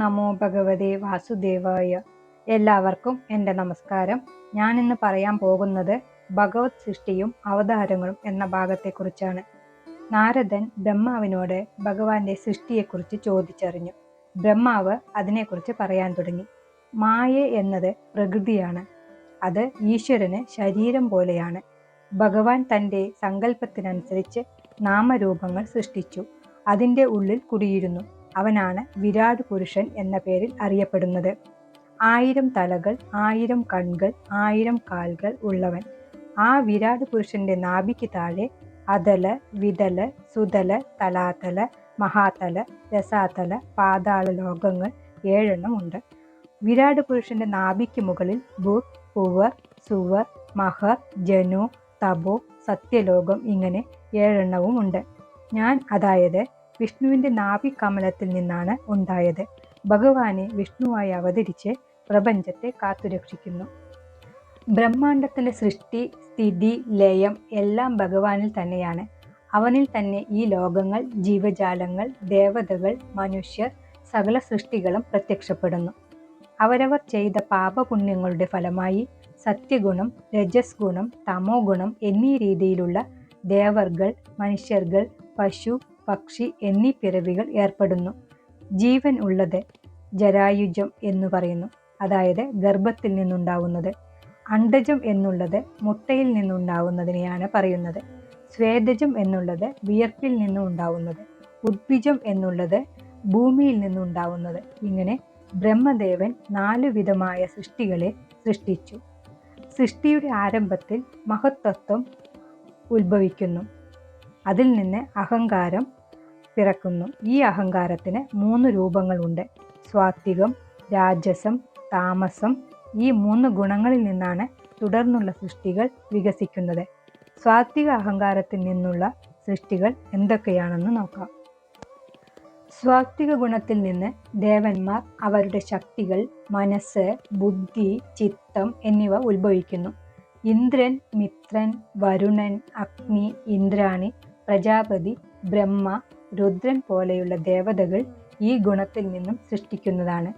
നമോ ഭഗവതേ വാസുദേവായ എല്ലാവർക്കും എന്റെ നമസ്കാരം. ഞാൻ ഇന്ന് പറയാൻ പോകുന്നത് ഭഗവത് സൃഷ്ടിയും അവതാരങ്ങളും എന്ന ഭാഗത്തെക്കുറിച്ചാണ്. നാരദൻ ബ്രഹ്മാവിനോട് ഭഗവാന്റെ സൃഷ്ടിയെക്കുറിച്ച് ചോദിച്ചറിഞ്ഞു. ബ്രഹ്മാവ് അതിനെക്കുറിച്ച് പറയാൻ തുടങ്ങി. മായ എന്നത് പ്രകൃതിയാണ്. അത് ഈശ്വരന് ശരീരം പോലെയാണ്. ഭഗവാൻ തന്റെ സങ്കല്പത്തിനനുസരിച്ച് നാമരൂപങ്ങൾ സൃഷ്ടിച്ചു. അതിന്റെ ഉള്ളിൽ കുടിയിരുന്നു. അവനാണ് വിരാട് പുരുഷൻ എന്ന പേരിൽ അറിയപ്പെടുന്നത്. ആയിരം തലകൾ ആയിരം കൺകൾ ആയിരം കാൽകൾ ഉള്ളവൻ. ആ വിരാട് പുരുഷന്റെ നാഭിക്ക് താഴെ അതല വിതല സുതല തലാതല മഹാതല രസാതല പാതാള ലോകങ്ങൾ ഏഴെണ്ണം ഉണ്ട്. വിരാട് പുരുഷന്റെ നാഭിക്ക് മുകളിൽ ബു പുവർ സുവർ മഹർ ജനു തപോ സത്യലോകം ഇങ്ങനെ ഏഴെണ്ണവും ഉണ്ട്. ഞാൻ അതായത് വിഷ്ണുവിന്റെ നാഭികമലത്തിൽ നിന്നാണ് ഉണ്ടായത്. ഭഗവാനെ വിഷ്ണുവായി അവതരിച്ച് പ്രപഞ്ചത്തെ കാത്തുരക്ഷിക്കുന്നു. ബ്രഹ്മാണ്ടത്തിന്റെ സൃഷ്ടി സ്ഥിതി ലയം എല്ലാം ഭഗവാനിൽ തന്നെയാണ്. അവനിൽ തന്നെ ഈ ലോകങ്ങൾ ജീവജാലങ്ങൾ ദേവതകൾ മനുഷ്യർ സകല സൃഷ്ടികളും പ്രത്യക്ഷപ്പെടുന്നു. അവരവർ ചെയ്ത പാപപുണ്യങ്ങളുടെ ഫലമായി സത്യഗുണം രജസ് ഗുണം തമോ ഗുണം എന്നീ രീതിയിലുള്ള ദേവർകൾ മനുഷ്യർകൾ പശു പക്ഷി എന്നീ പിറവികൾ ഏർപ്പെടുന്നു. ജീവൻ ഉള്ളത് ജരായുജം എന്നു പറയുന്നു. അതായത് ഗർഭത്തിൽ നിന്നുണ്ടാവുന്നത്. അണ്ടജം എന്നുള്ളത് മുട്ടയിൽ നിന്നുണ്ടാവുന്നതിനെയാണ് പറയുന്നത്. സ്വേദജം എന്നുള്ളത് വിയർപ്പിൽ നിന്നുണ്ടാവുന്നത്. ഉദ്ഭിജം എന്നുള്ളത് ഭൂമിയിൽ നിന്നുണ്ടാവുന്നത്. ഇങ്ങനെ ബ്രഹ്മദേവൻ നാലു വിധമായ സൃഷ്ടികളെ സൃഷ്ടിച്ചു. സൃഷ്ടിയുടെ ആരംഭത്തിൽ മഹത്തത്വം ഉത്ഭവിക്കുന്നു. അതിൽ നിന്ന് അഹങ്കാരം പിറക്കുന്നു. ഈ അഹങ്കാരത്തിന് മൂന്ന് രൂപങ്ങളുണ്ട്. സ്വാത്വികം രാജസം താമസം. ഈ മൂന്ന് ഗുണങ്ങളിൽ നിന്നാണ് തുടർന്നുള്ള സൃഷ്ടികൾ വികസിക്കുന്നത്. സ്വാത്വിക അഹങ്കാരത്തിൽ നിന്നുള്ള സൃഷ്ടികൾ എന്തൊക്കെയാണെന്ന് നോക്കാം. സ്വാത്വിക ഗുണത്തിൽ നിന്ന് ദേവന്മാർ അവരുടെ ശക്തികൾ മനസ്സ് ബുദ്ധി ചിത്തം എന്നിവ ഉത്ഭവിക്കുന്നു. ഇന്ദ്രൻ മിത്രൻ വരുണൻ അഗ്നി ഇന്ദ്രാണി പ്രജാപതി ബ്രഹ്മ രുദ്രൻ പോലെയുള്ള ദേവതകൾ ഈ ഗുണത്തിൽ നിന്നും സൃഷ്ടിക്കുന്നതാണ്.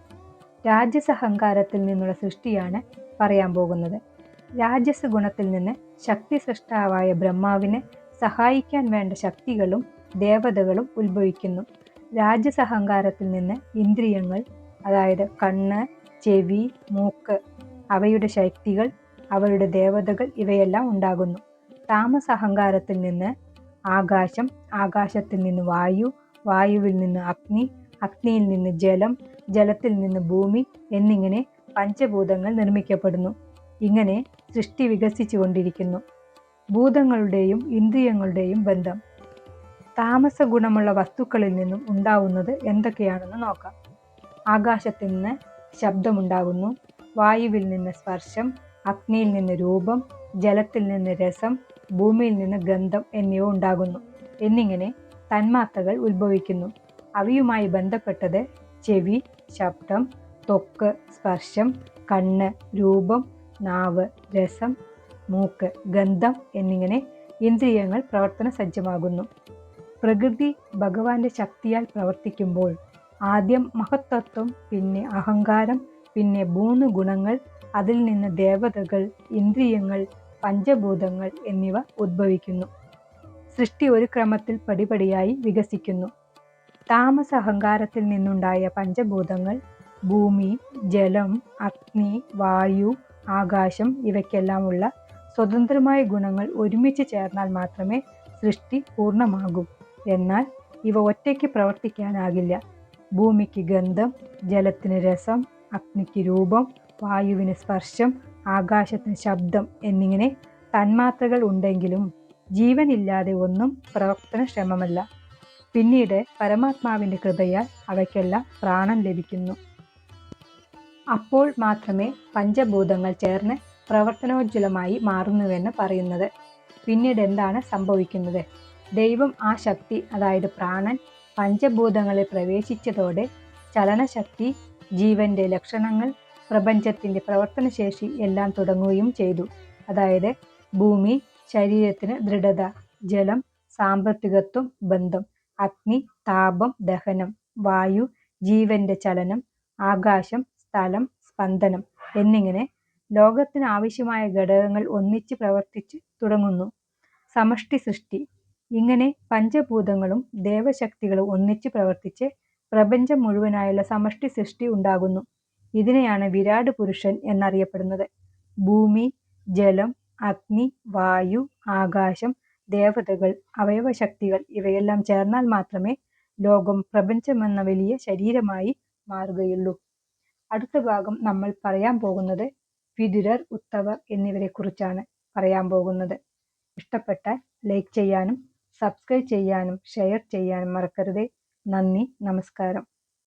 രാജസഹങ്കാരത്തിൽ നിന്നുള്ള സൃഷ്ടിയാണ് പറയാൻ പോകുന്നത്. രാജസ ഗുണത്തിൽ നിന്ന് ശക്തി സൃഷ്ടാവായ ബ്രഹ്മാവിനെ സഹായിക്കാൻ വേണ്ട ശക്തികളും ദേവതകളും ഉത്ഭവിക്കുന്നു. രാജസഹങ്കാരത്തിൽ നിന്ന് ഇന്ദ്രിയങ്ങൾ അതായത് കണ്ണ് ചെവി മൂക്ക് അവയുടെ ശക്തികൾ അവരുടെ ദേവതകൾ ഇവയെല്ലാം ഉണ്ടാകുന്നു. താമസഹങ്കാരത്തിൽ നിന്ന് ആകാശം ആകാശത്തിൽ നിന്ന് വായു വായുവിൽ നിന്ന് അഗ്നി അഗ്നിയിൽ നിന്ന് ജലം ജലത്തിൽ നിന്ന് ഭൂമി എന്നിങ്ങനെ പഞ്ചഭൂതങ്ങൾ നിർമ്മിക്കപ്പെടുന്നു. ഇങ്ങനെ സൃഷ്ടി വികസിച്ചു കൊണ്ടിരിക്കുന്നു ഭൂതങ്ങളുടെയും ഇന്ദ്രിയങ്ങളുടെയും ബന്ധം. താമസ ഗുണമുള്ള വസ്തുക്കളിൽ നിന്നും ഉണ്ടാവുന്നത് എന്തൊക്കെയാണെന്ന് നോക്കാം. ആകാശത്തിൽ നിന്ന് ശബ്ദമുണ്ടാകുന്നു. വായുവിൽ നിന്ന് സ്പർശം അഗ്നിയിൽ നിന്ന് രൂപം ജലത്തിൽ നിന്ന് രസം ഭൂമിയിൽ നിന്ന് ഗന്ധം എന്നിവ ഉണ്ടാകുന്നു. എന്നിങ്ങനെ തന്മാത്രകൾ ഉത്ഭവിക്കുന്നു. അവയുമായി ബന്ധപ്പെട്ടത് ചെവി ശബ്ദം ത്വക്ക് സ്പർശം കണ്ണ് രൂപം നാവ് രസം മൂക്ക് ഗന്ധം എന്നിങ്ങനെ ഇന്ദ്രിയങ്ങൾ പ്രവർത്തന സജ്ജമാകുന്നു. പ്രകൃതി ഭഗവാന്റെ ശക്തിയാൽ പ്രവർത്തിക്കുമ്പോൾ ആദ്യം മഹത്തത്വം പിന്നെ അഹങ്കാരം പിന്നെ മൂന്ന് ഗുണങ്ങൾ അതിൽ നിന്ന് ദേവതകൾ ഇന്ദ്രിയങ്ങൾ പഞ്ചഭൂതങ്ങൾ എന്നിവ ഉദ്ഭവിക്കുന്നു. സൃഷ്ടി ഒരു ക്രമത്തിൽ പടിപടിയായി വികസിക്കുന്നു. താമസ അഹങ്കാരത്തിൽ നിന്നുണ്ടായ പഞ്ചഭൂതങ്ങൾ ഭൂമി ജലം അഗ്നി വായു ആകാശം ഇവയ്ക്കെല്ലാമുള്ള സ്വതന്ത്രമായ ഗുണങ്ങൾ ഒരുമിച്ച് ചേർന്നാൽ മാത്രമേ സൃഷ്ടി പൂർണമാകൂ. എന്നാൽ ഇവ ഒറ്റയ്ക്ക് പ്രവർത്തിക്കാനാകില്ല. ഭൂമിക്ക് ഗന്ധം ജലത്തിന് രസം അഗ്നിക്ക് രൂപം വായുവിന് സ്പർശം ആകാശത്തിന് ശബ്ദം എന്നിങ്ങനെ തന്മാത്രകൾ ഉണ്ടെങ്കിലും ജീവനില്ലാതെ ഒന്നും പ്രവർത്തന ശ്രമമല്ല പിന്നീട് പരമാത്മാവിന്റെ കൃപയാൽ അവയ്ക്കെല്ലാം പ്രാണൻ ലഭിക്കുന്നു. അപ്പോൾ മാത്രമേ പഞ്ചഭൂതങ്ങൾ ചേർന്ന് പ്രവർത്തനോജ്വലമായി മാറുന്നുവെന്ന് പറയുന്നത്. പിന്നീട് എന്താണ് സംഭവിക്കുന്നത്? ദൈവം ആ ശക്തി അതായത് പ്രാണൻ പഞ്ചഭൂതങ്ങളിൽ പ്രവേശിച്ചതോടെ ചലനശക്തി ജീവന്റെ ലക്ഷണങ്ങൾ പ്രപഞ്ചത്തിന്റെ പ്രവർത്തനശേഷി എല്ലാം തുടങ്ങുകയും ചെയ്തു. അതായത് ഭൂമി ശരീരത്തിന് ദൃഢത ജലം സാമ്പത്തികത്വം ബന്ധം അഗ്നി താപം ദഹനം വായു ജീവന്റെ ചലനം ആകാശം സ്ഥലം സ്പന്ദനം എന്നിങ്ങനെ ലോകത്തിന് ആവശ്യമായ ഘടകങ്ങൾ ഒന്നിച്ച് പ്രവർത്തിച്ച് തുടങ്ങുന്നു. സമഷ്ടി സൃഷ്ടി ഇങ്ങനെ പഞ്ചഭൂതങ്ങളും ദേവശക്തികളും ഒന്നിച്ച് പ്രവർത്തിച്ച് പ്രപഞ്ചം മുഴുവനായുള്ള സമഷ്ടി സൃഷ്ടി ഉണ്ടാകുന്നു. ഇതിനെയാണ് വിരാട് പുരുഷൻ എന്നറിയപ്പെടുന്നത്. ഭൂമി ജലം അഗ്നി വായു ആകാശം ദേവതകൾ അവയവശക്തികൾ ഇവയെല്ലാം ചേർന്നാൽ മാത്രമേ ലോകം പ്രപഞ്ചമെന്ന വലിയ ശരീരമായി മാറുകയുള്ളൂ. അടുത്ത ഭാഗം നമ്മൾ പറയാൻ പോകുന്നത് വിതുരർ ഉത്തവർ എന്നിവരെ കുറിച്ചാണ് പറയാൻ പോകുന്നത്. ഇഷ്ടപ്പെട്ടാൽ ലൈക്ക് ചെയ്യാനും സബ്സ്ക്രൈബ് ചെയ്യാനും ഷെയർ ചെയ്യാനും മറക്കരുതേ. നന്ദി നമസ്കാരം.